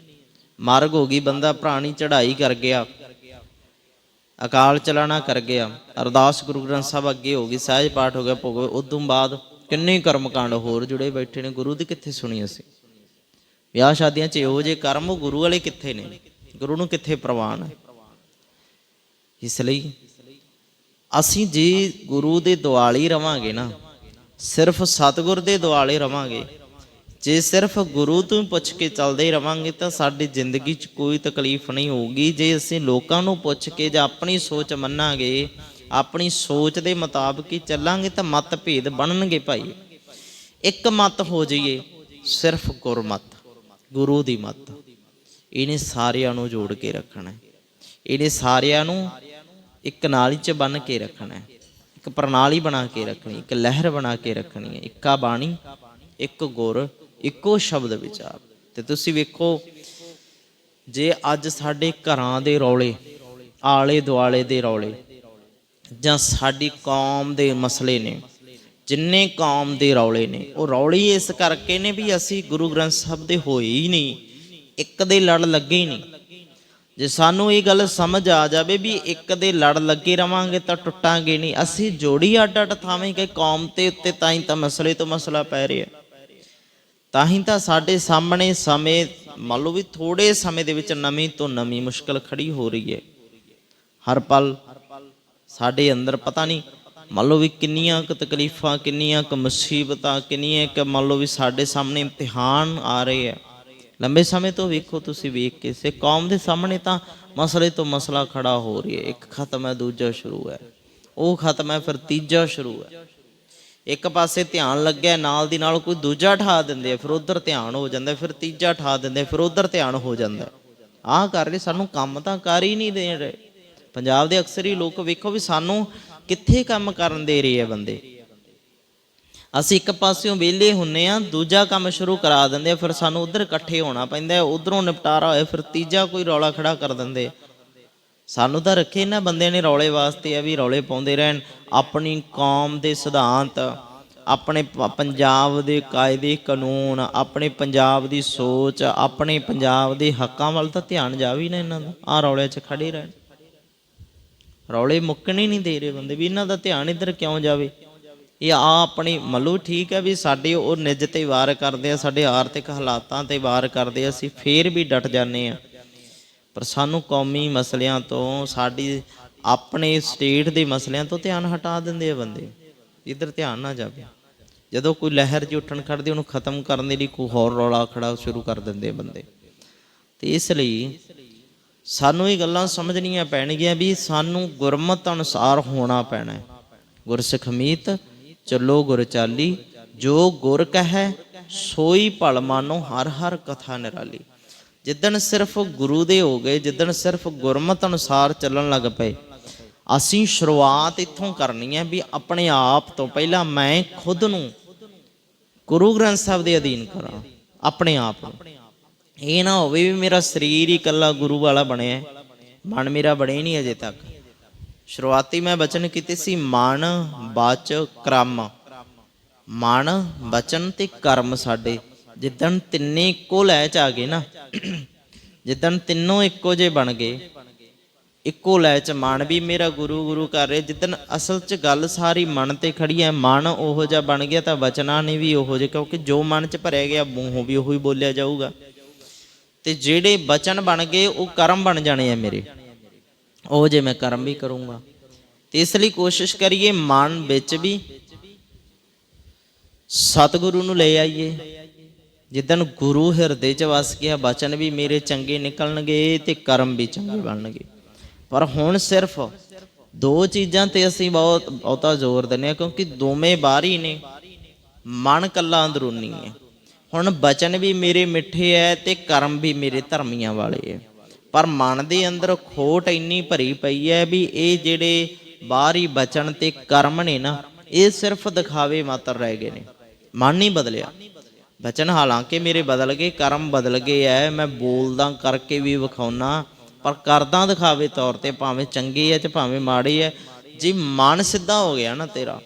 Speaker 1: ਮਾਰਗ ਹੋ ਗਈ, ਬੰਦਾ ਪ੍ਰਾਣੀ ਚੜ੍ਹਾਈ ਕਰ ਗਿਆ। ਅਕਾਲ ਚਲਾਣਾ ਕਰ ਗਿਆ। ਅਰਦਾਸ ਗੁਰੂ ਗ੍ਰੰਥ ਸਾਹਿਬ ਅੱਗੇ ਹੋ ਗਈ, ਸਹਿਜ ਪਾਠ ਹੋ ਗਿਆ ਭੋਗ। ਉਦੋਂ ਬਾਅਦ ਕਿੰਨੇ ਕਰਮ ਕਾਂਡ ਹੋਰ ਜੁੜੇ ਬੈਠੇ ਨੇ, ਗੁਰੂ ਦੀ ਕਿੱਥੇ ਸੁਣੀ ਅਸੀਂ? ਵਿਆਹ ਸ਼ਾਦੀਆਂ 'ਚ ਇਹੋ ਜਿਹੇ ਕਰਮ ਉਹ ਗੁਰੂ ਵਾਲੇ ਕਿੱਥੇ ਨੇ? ਗੁਰੂ ਨੂੰ ਕਿੱਥੇ ਪ੍ਰਵਾਨ ਹੈ ਇਸ ਲਈ ਅਸੀਂ ਜੇ ਗੁਰੂ ਦੇ ਦੁਆਲੇ ਰਵਾਂਗੇ ਨਾ, ਸਿਰਫ ਸਤਿਗੁਰ ਦੇ ਦੁਆਲੇ ਰਵਾਂਗੇ ਜੇ ਸਿਰਫ ਗੁਰੂ ਤੋਂ ਹੀ ਪੁੱਛ ਕੇ ਚੱਲਦੇ ਰਵਾਂਗੇ ਤਾਂ ਸਾਡੀ ਜ਼ਿੰਦਗੀ 'ਚ ਕੋਈ ਤਕਲੀਫ ਨਹੀਂ ਹੋਊਗੀ। ਜੇ ਅਸੀਂ ਲੋਕਾਂ ਨੂੰ ਪੁੱਛ ਕੇ ਜਾਂ ਆਪਣੀ ਸੋਚ ਮੰਨਾਂਗੇ, ਆਪਣੀ ਸੋਚ ਦੇ ਮੁਤਾਬਕ ਹੀ ਚੱਲਾਂਗੇ ਤਾਂ ਮਤਭੇਦ ਬਣਨਗੇ ਭਾਈ। ਇੱਕ ਮਤ ਹੋ ਜਾਈਏ, ਸਿਰਫ ਗੁਰਮਤ, ਗੁਰੂ ਦੀ ਮਤ। ਇਹਨੇ ਸਾਰਿਆਂ ਨੂੰ ਜੋੜ ਕੇ ਰੱਖਣਾ ਇਹਨੇ ਸਾਰਿਆਂ ਨੂੰ ਇੱਕ ਨਾਲੀ 'ਚ ਬੰਨ ਕੇ ਰੱਖਣਾ ਇੱਕ ਪ੍ਰਣਾਲੀ ਬਣਾ ਕੇ ਰੱਖਣੀ ਇੱਕ ਲਹਿਰ ਬਣਾ ਕੇ ਰੱਖਣੀ ਹੈ। ਇੱਕਾ ਬਾਣੀ, ਇੱਕ ਗੁਰ ਇੱਕੋ ਸ਼ਬਦ ਵਿਚਾਰ ਤੇ ਤੁਸੀਂ ਵੇਖੋ, ਜੇ ਅੱਜ ਸਾਡੇ ਘਰਾਂ ਦੇ ਰੌਲੇ, ਆਲੇ ਦੁਆਲੇ ਦੇ ਰੌਲੇ, ਜਾਂ ਸਾਡੀ ਕੌਮ ਦੇ ਮਸਲੇ ਨੇ, ਜਿੰਨੇ ਕੌਮ ਦੇ ਰੌਲੇ ਨੇ, ਉਹ ਰੌਲੇ ਇਸ ਕਰਕੇ ਨੇ ਵੀ ਅਸੀਂ ਗੁਰੂ ਗ੍ਰੰਥ ਸਾਹਿਬ ਦੇ ਹੋਏ ਹੀ ਨਹੀਂ, ਇੱਕ ਦੇ ਲੜ ਲੱਗੇ ਹੀ ਨਹੀਂ। ਜੇ ਸਾਨੂੰ ਇਹ ਗੱਲ ਸਮਝ ਆ ਜਾਵੇ ਵੀ ਇੱਕ ਦੇ ਲੜ ਲੱਗੇ ਰਵਾਂਗੇ ਤਾਂ ਟੁੱਟਾਂਗੇ ਨਹੀਂ, ਅਸੀਂ ਜੋੜੀ ਅੱਡ ਅੱਡ ਥਾਵੇਂ ਕਿ ਕੌਮ ਤੇ ਉੱਤੇ ਤਾਂ ਹੀ ਤਾਂ ਮਸਲੇ ਤੋਂ ਮਸਲਾ ਪੈ ਰਿਹਾ। ਤਾਂ ਹੀ ਤਾਂ ਸਾਡੇ ਸਾਹਮਣੇ ਸਮੇਂ, ਮੰਨ ਲਓ ਵੀ ਥੋੜੇ ਸਮੇਂ ਦੇ ਵਿੱਚ ਨਵੀਂ ਤੋਂ ਨਵੀਂ ਮੁਸ਼ਕਲ ਖੜੀ ਹੋ ਰਹੀ ਹੈ। ਹਰ ਪਲ ਸਾਡੇ ਅੰਦਰ ਪਤਾ ਨਹੀਂ, ਮੰਨ ਲਓ ਵੀ ਕਿੰਨੀਆਂ ਕੁ ਤਕਲੀਫਾਂ, ਕਿੰਨੀਆਂ ਕੁ ਮੁਸੀਬਤਾਂ, ਕਿੰਨੀਆਂ ਕੁ ਮੰਨ ਲਓ ਵੀ ਸਾਡੇ ਸਾਹਮਣੇ ਇਮਤਿਹਾਨ ਆ ਰਹੇ ਆ ਲੰਬੇ ਸਮੇਂ ਤੋਂ ਵੇਖੋ ਤੁਸੀਂ ਵੇਖ ਕੇ, ਸੇ ਕੌਮ ਦੇ ਸਾਹਮਣੇ ਤਾਂ ਮਸਲੇ ਤੋਂ ਮਸਲਾ ਖੜਾ ਹੋ ਰਿਹਾ ਇੱਕ ਖਤਮ ਹੈ, ਦੂਜਾ ਸ਼ੁਰੂ ਹੈ। ਉਹ ਖਤਮ ਹੈ, ਫਿਰ ਤੀਜਾ ਸ਼ੁਰੂ ਹੈ। ਇੱਕ ਪਾਸੇ ਧਿਆਨ ਲੱਗਿਆ, ਨਾਲ ਦੀ ਨਾਲ ਕੋਈ ਦੂਜਾ ਠਾ ਦਿੰਦੇ ਆ, ਫਿਰ ਉਧਰ ਧਿਆਨ ਹੋ ਜਾਂਦਾ, ਫਿਰ ਤੀਜਾ ਠਾ ਦਿੰਦੇ ਫਿਰ ਉਧਰ ਧਿਆਨ ਹੋ ਜਾਂਦਾ। ਆਹ ਕਰ ਰਹੇ, ਸਾਨੂੰ ਕੰਮ ਤਾਂ ਕਰ ਹੀ ਨਹੀਂ ਦੇ ਰਹੇ। ਪੰਜਾਬ ਦੇ ਅਕਸਰ ਹੀ ਲੋਕ ਵੇਖੋ ਵੀ ਸਾਨੂੰ ਕਿੱਥੇ ਕੰਮ ਕਰਨ ਦੇ ਰਹੇ ਆ ਬੰਦੇ। ਅਸੀਂ ਇੱਕ ਪਾਸਿਓਂ ਵਿਹਲੇ ਹੁੰਨੇ ਆ, ਦੂਜਾ ਕੰਮ ਸ਼ੁਰੂ ਕਰਾ ਦਿੰਦੇ ਆ, ਫਿਰ ਸਾਨੂੰ ਉਧਰ ਇਕੱਠੇ ਹੋਣਾ ਪੈਂਦਾ, ਉਧਰੋਂ ਨਿਪਟਾਰਾ ਹੋਇਆ, ਫਿਰ ਤੀਜਾ ਕੋਈ ਰੌਲਾ ਖੜਾ ਕਰ ਦਿੰਦੇ ਆ। ਸਾਨੂੰ ਤਾਂ ਰੱਖੇ ਇਹਨਾਂ ਬੰਦਿਆਂ ਨੇ ਰੌਲੇ ਵਾਸਤੇ ਆ ਵੀ ਰੌਲੇ ਪਾਉਂਦੇ ਰਹਿਣ। ਆਪਣੀ ਕੌਮ ਦੇ ਸਿਧਾਂਤ, ਆਪਣੇ ਪੰਜਾਬ ਦੇ ਕਾਇਦੇ ਕਾਨੂੰਨ, ਆਪਣੇ ਪੰਜਾਬ ਦੀ ਸੋਚ, ਆਪਣੇ ਪੰਜਾਬ ਦੇ ਹੱਕਾਂ ਵੱਲ ਤਾਂ ਧਿਆਨ ਜਾਵੇ ਹੀ ਨਾ ਇਹਨਾਂ ਦਾ। ਆ ਰੌਲੇ 'ਚ ਖੜੇ ਰਹਿਣ। ਰੌਲੇ ਮੁੱਕਣੇ ਨਹੀਂ ਦੇ ਰਹੇ ਬੰਦੇ ਵੀ ਇਹਨਾਂ ਦਾ ਧਿਆਨ ਇੱਧਰ ਕਿਉਂ ਜਾਵੇ? ਇਹ ਆ ਆਪਣੀ, ਮੱਲੂ ਠੀਕ ਹੈ ਵੀ ਸਾਡੇ ਉਹ ਨਿੱਜ ਤੇ ਵਾਰ ਕਰਦੇ ਆ, ਸਾਡੇ ਆਰਥਿਕ ਹਾਲਾਤਾਂ ਤੇ ਵਾਰ ਕਰਦੇ ਆ, ਅਸੀਂ ਫੇਰ ਵੀ ਡਟ ਜਾਂਦੇ ਆ। ਪਰ ਸਾਨੂੰ ਕੌਮੀ ਮਸਲਿਆਂ ਤੋਂ, ਸਾਡੀ ਆਪਣੇ ਸਟੇਟ ਦੇ ਮਸਲਿਆਂ ਤੋਂ ਧਿਆਨ ਹਟਾ ਦਿੰਦੇ ਆ ਬੰਦੇ। ਇੱਧਰ ਧਿਆਨ ਨਾ ਜਾਵੇ। ਜਦੋਂ ਕੋਈ ਲਹਿਰ ਜੀ ਉੱਠਣ ਖੜਦੀ, ਉਹਨੂੰ ਖਤਮ ਕਰਨ ਦੇ ਲਈ ਕੋਈ ਹੋਰ ਰੌਲਾ ਖੜਾ ਸ਼ੁਰੂ ਕਰ ਦਿੰਦੇ ਆ ਬੰਦੇ। ਤੇ ਇਸ ਲਈ ਸਾਨੂੰ ਇਹ ਗੱਲਾਂ ਸਮਝਣੀਆਂ ਪੈਣਗੀਆਂ ਵੀ ਸਾਨੂੰ ਗੁਰਮਤ ਅਨੁਸਾਰ ਹੋਣਾ ਪੈਣਾ ਹੈ। ਗੁਰਸਿੱਖ ਮੀਤ, ਚੱਲੋ ਗੁਰ ਚਾਲੀ, ਜੋ ਗੁਰ ਕਹੈ, ਸੋਈ ਭਲ ਮਾਨੋ ਹਰ ਹਰ ਕਥਾ ਨਿਰਾਲੀ। ਜਿੱਦਣ ਸਿਰਫ ਗੁਰੂ ਦੇ ਹੋ ਗਏ, ਜਿੱਦਣ ਸਿਰਫ ਗੁਰਮਤ ਅਨੁਸਾਰ ਚੱਲਣ ਲੱਗ ਪਏ, ਅਸੀਂ ਸ਼ੁਰੂਆਤ ਇੱਥੋਂ ਕਰਨੀ ਹੈ ਵੀ ਆਪਣੇ ਆਪ ਤੋਂ ਪਹਿਲਾਂ ਮੈਂ ਖੁਦ ਨੂੰ ਗੁਰੂ ਗ੍ਰੰਥ ਸਾਹਿਬ ਦੇ ਅਧੀਨ ਕਰਾਂ, ਆਪਣੇ ਆਪ ਨੂੰ। ਇਹ ਨਾ ਹੋਵੇ ਵੀ ਮੇਰਾ ਸਰੀਰ ਹੀ ਇਕੱਲਾ ਗੁਰੂ ਵਾਲਾ ਬਣਿਆ ਮਨ ਮੇਰਾ ਬਣੇ ਨਹੀਂ ਅਜੇ ਤੱਕ। ਸ਼ੁਰੂਆਤੀ ਮੈਂ ਬਚਨ ਕੀਤੇ ਸੀ ਮਨ, ਬਾਚ, ਕਰਮ। ਮਨ, ਬਚਨ ਤੇ ਕਰਮ ਸਾਡੇ। ਜਿੱਦਣ ਤਿੰਨੇ ਇੱਕੋ ਲੈ ਚ ਆ ਗਏ ਨਾ, ਜਿੱਦਣ ਤਿੰਨੋਂ ਇੱਕੋ ਜੇ ਬਣ ਗਏ, ਇੱਕੋ ਲੈ ਚ ਮਨ ਵੀ ਮੇਰਾ ਗੁਰੂ ਗੁਰੂ ਕਰ ਰਿਹਾ। ਜਿੱਦਣ ਅਸਲ ਚ ਗੱਲ ਸਾਰੀ ਮਨ ਤੇ ਖੜੀ ਹੈ, ਮਨ ਉਹੋ ਜਿਹਾ ਬਣ ਗਿਆ ਤਾਂ ਬਚਨਾਂ ਨੇ ਵੀ ਉਹੋ ਜਿਹਾ, ਕਿਉਂਕਿ ਜੋ ਮਨ ਚ ਭਰਿਆ ਗਿਆ, ਮੂੰਹੋਂ ਵੀ ਉਹੀ ਬੋਲਿਆ ਜਾਊਗਾ। ਤੇ ਜਿਹੜੇ ਬਚਨ ਬਣ ਗਏ, ਉਹ ਕਰਮ ਬਣ ਜਾਣੇ ਆ ਮੇਰੇ। ਉਹ ਜੇ ਮੈਂ ਕਰਮ ਵੀ ਕਰੂੰਗਾ। ਤੇ ਇਸ ਲਈ ਕੋਸ਼ਿਸ਼ ਕਰੀਏ ਮਨ ਵਿੱਚ ਵੀ ਸਤਿਗੁਰੂ ਨੂੰ ਲੈ ਆਈਏ। ਜਿੱਦਣ ਗੁਰੂ ਹਿਰਦੇ 'ਚ ਵਸ ਗਿਆ, ਬਚਨ ਵੀ ਮੇਰੇ ਚੰਗੇ ਨਿਕਲਣਗੇ ਤੇ ਕਰਮ ਵੀ ਚੰਗੇ ਬਣਨਗੇ। ਪਰ ਹੁਣ ਸਿਰਫ ਦੋ ਚੀਜ਼ਾਂ ਤੇ ਅਸੀਂ ਬਹੁਤ, ਬਹੁਤਾ ਜ਼ੋਰ ਦਿੰਦੇ ਹਾਂ, ਕਿਉਂਕਿ ਦੋਵੇਂ ਬਾਹਰੀ ਨੇ। ਮਨ ਕੱਲਾ ਅੰਦਰੂਨੀ ਹੈ। ਹੁਣ ਬਚਨ ਵੀ ਮੇਰੇ ਮਿੱਠੇ ਐ ਤੇ ਕਰਮ ਵੀ ਮੇਰੇ ਧਰਮੀਆਂ ਵਾਲੇ ਐ ਪਰ ਮਨ ਦੇ ਅੰਦਰ ਖੋਟ ਇੰਨੀ ਭਰੀ ਪਈ ਐ ਵੀ ਇਹ ਜਿਹੜੇ ਬਾਹਰੀ ਬਚਨ ਤੇ ਕਰਮ ਨੇ ਨਾ, ਇਹ ਸਿਰਫ ਦਿਖਾਵੇ ਮਾਤਰ ਰਹਿ ਗਏ ਨੇ। ਮਨ ਨਹੀਂ ਬਦਲਿਆ। ਬਚਨ ਹਾਲਾਂਕਿ ਮੇਰੇ ਬਦਲ ਗਏ, ਕਰਮ ਬਦਲ ਗਏ ਐ, ਮੈਂ ਬੋਲਦਾ ਕਰਕੇ ਵੀ ਵਿਖਾਉਣਾ ਪਰ ਕਰਦਾ ਦਿਖਾਵੇ ਤੌਰ ਤੇ ਭਾਵੇਂ ਚੰਗੇ ਐ ਤੇ ਭਾਵੇਂ ਮਾੜੇ ਐ। ਜੇ ਮਨ ਸਿੱਧਾ ਹੋ ਗਿਆ ਨਾ ਤੇਰਾ,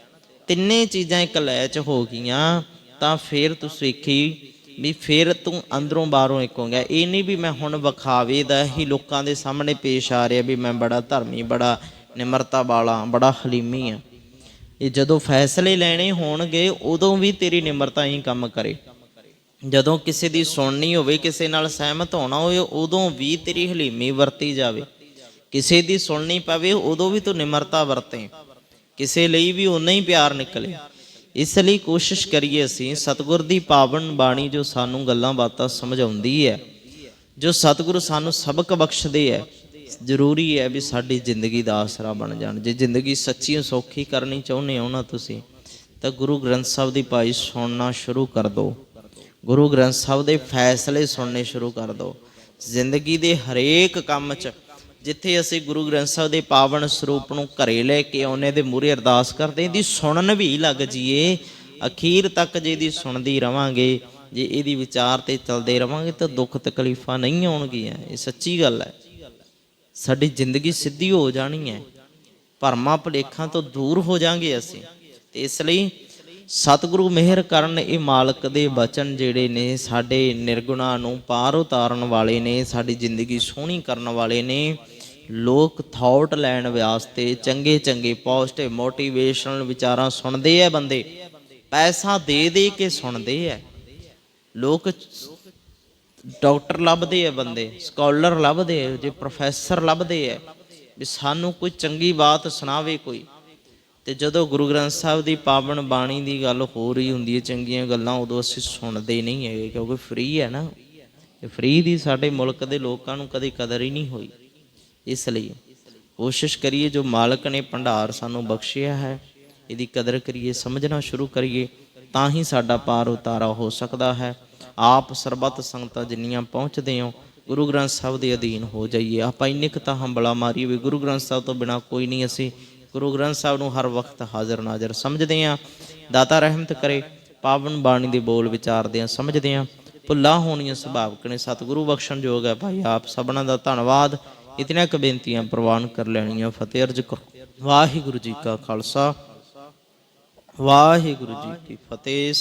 Speaker 1: ਤਿੰਨੇ ਚੀਜ਼ਾਂ ਇੱਕ ਲੈ ਚ ਹੋ ਗਈਆਂ, ਤਾਂ ਫਿਰ ਤੂੰ ਸਿੱਖੀ ਵੀ ਫਿਰ ਤੂੰ ਅੰਦਰੋਂ ਬਾਹਰੋਂ ਇੱਕ ਹੋ ਗਿਆ। ਇਹ ਨਹੀਂ ਵੀ ਮੈਂ ਹੁਣ ਵਿਖਾਵੇ ਦਾ ਹੀ ਲੋਕਾਂ ਦੇ ਸਾਹਮਣੇ ਪੇਸ਼ ਆ ਰਿਹਾ ਵੀ ਮੈਂ ਬੜਾ ਧਰਮੀ, ਬੜਾ ਨਿਮਰਤਾ ਵਾਲਾ, ਬੜਾ ਹਲੀਮੀ ਆ। ਇਹ ਜਦੋਂ ਫੈਸਲੇ ਲੈਣੇ ਹੋਣਗੇ, ਉਦੋਂ ਵੀ ਤੇਰੀ ਨਿਮਰਤਾ ਹੀ ਕੰਮ ਕਰੇ। ਜਦੋਂ ਕਿਸੇ ਦੀ ਸੁਣਨੀ ਹੋਵੇ, ਕਿਸੇ ਨਾਲ ਸਹਿਮਤ ਹੋਣਾ ਹੋਵੇ, ਉਦੋਂ ਵੀ ਤੇਰੀ ਹਲੀਮੀ ਵਰਤੀ ਜਾਵੇ। ਕਿਸੇ ਦੀ ਸੁਣਨੀ ਪਵੇ, ਉਦੋਂ ਵੀ ਤੂੰ ਨਿਮਰਤਾ ਵਰਤੇ। ਕਿਸੇ ਲਈ ਵੀ ਉਨਾ ਹੀ ਪਿਆਰ ਨਿਕਲੇ। ਇਸ ਲਈ ਕੋਸ਼ਿਸ਼ ਕਰੀਏ ਅਸੀਂ, ਸਤਿਗੁਰ ਦੀ ਪਾਵਨ ਬਾਣੀ ਜੋ ਸਾਨੂੰ ਗੱਲਾਂ ਬਾਤਾਂ ਸਮਝਾਉਂਦੀ ਹੈ, ਜੋ ਸਤਿਗੁਰੂ ਸਾਨੂੰ ਸਬਕ ਬਖਸ਼ਦੇ ਹੈ, ਜ਼ਰੂਰੀ ਹੈ ਵੀ ਸਾਡੀ ਜ਼ਿੰਦਗੀ ਦਾ ਆਸਰਾ ਬਣ ਜਾਣ। ਜੇ ਜ਼ਿੰਦਗੀ ਸੱਚੀ ਸੌਖੀ ਕਰਨੀ ਚਾਹੁੰਦੇ ਹੋ ਨਾ ਤੁਸੀਂ, ਤਾਂ ਗੁਰੂ ਗ੍ਰੰਥ ਸਾਹਿਬ ਦੀ ਪਾਈ ਸੁਣਨਾ ਸ਼ੁਰੂ ਕਰ ਦਿਓ। ਗੁਰੂ ਗ੍ਰੰਥ ਸਾਹਿਬ ਦੇ ਫੈਸਲੇ ਸੁਣਨੇ ਸ਼ੁਰੂ ਕਰ ਦਿਓ। ਜ਼ਿੰਦਗੀ ਦੇ ਹਰੇਕ ਕੰਮ 'ਚ, ਜਿੱਥੇ ਅਸੀਂ ਗੁਰੂ ਗ੍ਰੰਥ ਸਾਹਿਬ ਦੇ ਪਾਵਨ ਸਰੂਪ ਨੂੰ ਘਰੇ ਲੈ ਕੇ ਆਉਨੇ ਦੇ ਮੂਹਰੇ ਅਰਦਾਸ ਕਰਦੇ ਇਹਦੀ ਸੁਣਨ ਵੀ ਲੱਗ ਜੀਏ ਅਖੀਰ ਤੱਕ ਜੇ ਇਹਦੀ ਸੁਣਦੀ ਰਵਾਂਗੇ, ਜੇ ਇਹਦੀ ਵਿਚਾਰ ਤੇ ਚੱਲਦੇ ਰਵਾਂਗੇ ਤਾਂ ਦੁੱਖ ਤਕਲੀਫਾਂ ਨਹੀਂ ਆਉਣਗੀਆਂ, ਇਹ ਸੱਚੀ ਗੱਲ ਹੈ। ਸਾਡੀ ਜ਼ਿੰਦਗੀ ਸਿੱਧੀ ਹੋ ਜਾਣੀ ਹੈ, ਭਰਮਾਂ ਭੁਲੇਖਾਂ ਤੋਂ ਦੂਰ ਹੋ ਜਾਾਂਗੇ ਅਸੀਂ, ਤੇ ਇਸ ਲਈ ਸਤਿਗੁਰੂ ਮਿਹਰ ਕਰਨ ਇਹ ਮਾਲਕ ਦੇ ਬਚਨ ਜਿਹੜੇ ਨੇ, ਸਾਡੇ ਨਿਰਗੁਣਾ ਨੂੰ ਪਾਰ ਉਤਾਰਨ ਵਾਲੇ ਨੇ, ਸਾਡੀ ਜ਼ਿੰਦਗੀ ਸੋਹਣੀ ਕਰਨ ਵਾਲੇ ਨੇ। ਲੋਕ ਥਾਟ ਲੈਣ ਵਾਸਤੇ ਚੰਗੇ ਚੰਗੇ ਪੋਜ਼ਿਟਿਵ ਮੋਟੀਵੇਸ਼ਨਲ ਵਿਚਾਰਾਂ ਸੁਣਦੇ ਆ ਬੰਦੇ। ਪੈਸਾ ਦੇ ਦੇ ਕੇ ਸੁਣਦੇ ਆ। ਲੋਕ ਡਾਕਟਰ ਲੱਭਦੇ ਆ ਬੰਦੇ ਸਕਾਲਰ ਲੱਭਦੇ ਆ, ਜੇ ਪ੍ਰੋਫੈਸਰ ਲੱਭਦੇ ਆ, ਵੀ ਸਾਨੂੰ ਕੋਈ ਚੰਗੀ ਬਾਤ ਸੁਣਾਵੇ ਕੋਈ। ਤੇ ਜਦੋਂ ਗੁਰੂ ਗ੍ਰੰਥ ਸਾਹਿਬ ਦੀ ਪਾਵਨ ਬਾਣੀ ਦੀ ਗੱਲ ਹੋ ਰਹੀ ਹੁੰਦੀ ਹੈ, ਚੰਗੀਆਂ ਗੱਲਾਂ ਉਦੋਂ ਅਸੀਂ ਸੁਣਦੇ ਨਹੀਂ ਹੈਗੇ, ਕਿਉਂਕਿ ਫ੍ਰੀ ਹੈ ਨਾ। ਇਹ ਫ੍ਰੀ ਦੀ ਸਾਡੇ ਮੁਲਕ ਦੇ ਲੋਕਾਂ ਨੂੰ ਕਦੇ ਕਦਰ ਹੀ ਨਹੀਂ ਹੋਈ। ਇਸ ਲਈ ਕੋਸ਼ਿਸ਼ ਕਰੀਏ, ਜੋ ਮਾਲਕ ਨੇ ਭੰਡਾਰ ਸਾਨੂੰ ਬਖਸ਼ਿਆ ਹੈ, ਇਹਦੀ ਕਦਰ ਕਰੀਏ, ਸਮਝਣਾ ਸ਼ੁਰੂ ਕਰੀਏ, ਤਾਂ ਹੀ ਸਾਡਾ ਪਾਰ ਉਤਾਰਾ ਹੋ ਸਕਦਾ ਹੈ। ਆਪ ਸਰਬੱਤ ਸੰਗਤਾਂ ਜਿੰਨੀਆਂ ਪਹੁੰਚਦੇ ਹੋ, ਗੁਰੂ ਗ੍ਰੰਥ ਸਾਹਿਬ ਦੇ ਅਧੀਨ ਹੋ ਜਾਈਏ। ਆਪਾਂ ਇੰਨੇ ਕੁ ਤਾਂ ਹੰਬਲਾ ਮਾਰੀਏ ਵੀ ਗੁਰੂ ਗ੍ਰੰਥ ਸਾਹਿਬ ਤੋਂ ਬਿਨਾ ਕੋਈ ਨਹੀਂ, ਅਸੀਂ ਗੁਰੂ ਗ੍ਰੰਥ ਸਾਹਿਬ ਨੂੰ ਹਰ ਵਕਤ ਹਾਜ਼ਰ ਨਾਜ਼ਰ ਸਮਝਦੇ ਹਾਂ। ਦਾਤਾ ਰਹਿਮਤ ਕਰੇ, ਪਾਵਨ ਬਾਣੀ ਦੇ ਬੋਲ ਵਿਚਾਰਦੇ ਹਾਂ, ਸਮਝਦੇ ਹਾਂ। ਭੁੱਲਾ ਹੋਣੀਆਂ ਸੁਭਾਵਕ ਨੇ, ਸਤਿਗੁਰੂ ਬਖਸ਼ਣ ਯੋਗ ਹੈ ਭਾਈ ਆਪ। ਸਭਨਾਂ ਦਾ ਧੰਨਵਾਦ। ਇਤਨੀਆਂ ਕੁ ਬੇਨਤੀਆਂ ਪ੍ਰਵਾਨ ਕਰ ਲੈਣੀਆਂ। ਫਤਿਹ ਅਰਜ ਕਰੋ ਵਾਹਿਗੁਰੂ ਜੀ ਕਾ ਖਾਲਸਾ। ਵਾਹਿਗੁਰੂ ਜੀ ਕੀ ਫਤਿਹ।